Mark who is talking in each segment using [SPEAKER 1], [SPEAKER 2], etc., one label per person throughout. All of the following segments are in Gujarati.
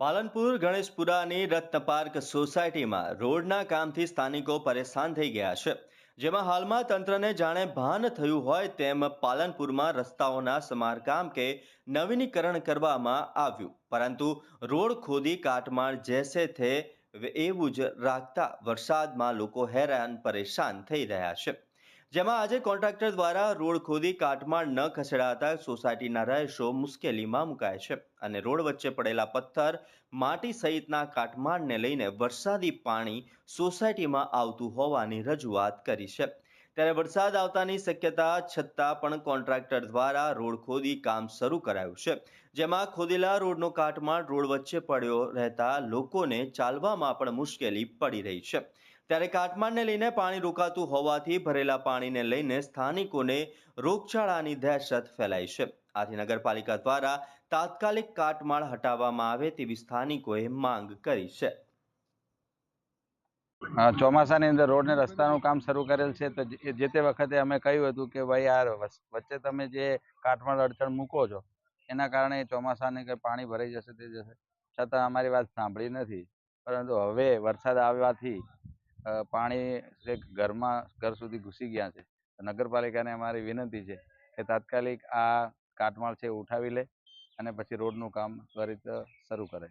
[SPEAKER 1] પાલનપુર ગણેશપુરાની રત્ન પાર્ક સોસાયટીમાં રોડના કામથી સ્થાનિકો પરેશાન થઈ ગયા છે. જેમાં હાલમાં તંત્રને જાણે ભાન થયું હોય તેમ પાલનપુરમાં રસ્તાઓના સમારકામ કે નવીનીકરણ કરવામાં આવ્યું. પરંતુ રોડ ખોદી કાટમાળ જેસે થે, એવું જ રાખતા વરસાદમાં લોકો હેરાન પરેશાન થઈ રહ્યા છે. જેમાં આજે કોન્ટ્રાક્ટર દ્વારા રોડ ખોદી કાટમાળ ન ખસેડાતા સોસાયટીના રહીશો મુશ્કેલીમાં મુકાય છે અને રોડ વચ્ચે પડેલા પથ્થર, માટી સહિતના કાટમાળને લઈને વરસાદી પાણી સોસાયટીમાં આવતું હોવાની રજૂઆત કરી છે. ત્યારે વરસાદ આવતાની શક્યતા છતાં પણ કોન્ટ્રાક્ટર દ્વારા રોડ ખોદી કામ શરૂ કરાયું છે. જેમાં ખોદેલા રોડનો કાટમાળ રોડ વચ્ચે પડ્યો રહેતા લોકોને ચાલવામાં પણ મુશ્કેલી પડી રહી છે. ત્યારે કાટમાળને લઈને પાણી રોકાતું હોવાથી ભરેલા પાણીને લઈને સ્થાનિકોને રોગચાળાની દહેશત ફેલાઈ છે. આથી નગરપાલિકા દ્વારા તાત્કાલિક કાટમાળ હટાવવામાં આવે તેવી સ્થાનિકોએ માંગ કરી છે.
[SPEAKER 2] ચોમાસાની અંદર રોડ ને રસ્તાનું કામ શરૂ કરેલ છે તો જે તે વખતે અમે કહ્યું હતું કે ભાઈ આ વચ્ચે તમે જે કાટમાળ અડચણ મૂકો છો, એના કારણે ચોમાસાને કે પાણી ભરાઈ જશે તે જશે. છતાં અમારી વાત સાંભળી નથી. પરંતુ હવે વરસાદ આવવાથી પાણી છેક ઘરમાં, ઘર સુધી ઘૂસી ગયા છે નગરપાલિકાને અમારી વિનંતી છે કે તાત્કાલિક આ કાટમાળ છે ઉઠાવી લે અને પછી રોડનું કામ ત્વરિત શરૂ કરે.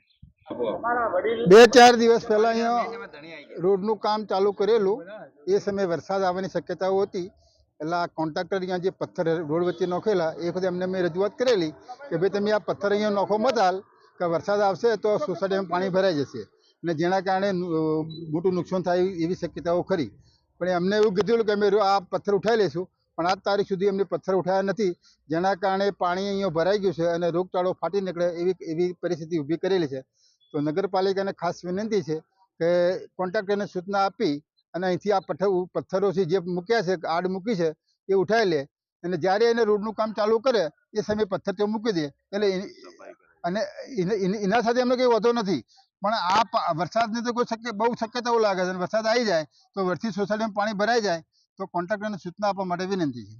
[SPEAKER 3] બે ચાર દિવસ પહેલા અહીંયા રોડનું કામ ચાલુ કરેલું. એ સમયે વરસાદ આવવાની શક્યતાઓ હતી. એટલે આ કોન્ટ્રાક્ટર અહીંયા જે પથ્થર રોડ વચ્ચે નોખેલા, એ વખતે એમને મેં રજૂઆત કરેલી કે ભાઈ તમે આ પથ્થર અહીંયા નોખો મત હાલ, કે વરસાદ આવશે તો સોસાયટીમાં પાણી ભરાઈ જશે. અને જેના કારણે મોટું નુકસાન થાય એવી શક્યતાઓ ખરી. પણ એમને એવું કીધેલું કે અમે આ પથ્થર ઉઠાવી લઈશું પણ આજ તારીખ સુધી એમને પથ્થર ઉઠાયા નથી. જેના કારણે પાણી અહીંયા ભરાઈ ગયું છે અને રોગચાળો ફાટી નીકળે એવી એવી પરિસ્થિતિ ઊભી કરેલી છે. તો નગરપાલિકાને ખાસ વિનંતી છે કે કોન્ટ્રાક્ટરને સૂચના આપી અને અહીંથી આ પથ્થર પથ્થરો છે જે મૂક્યા છે આડ મૂકી છે એ ઉઠાવી લે. અને જ્યારે એને રોડનું કામ ચાલુ કરે એ સમયે પથ્થર ત્યાં મૂકી દે. એટલે અને એના સાથે એમને કંઈ વધો નથી. પણ આ વરસાદની તો કોઈ શક્ય, બહુ શક્યતાઓ લાગે છે વરસાદ આવી જાય તો વરથી સોસાયટીમાં પાણી ભરાઈ જાય તો કોન્ટ્રાક્ટરને સૂચના આપવા માટે વિનંતી છે.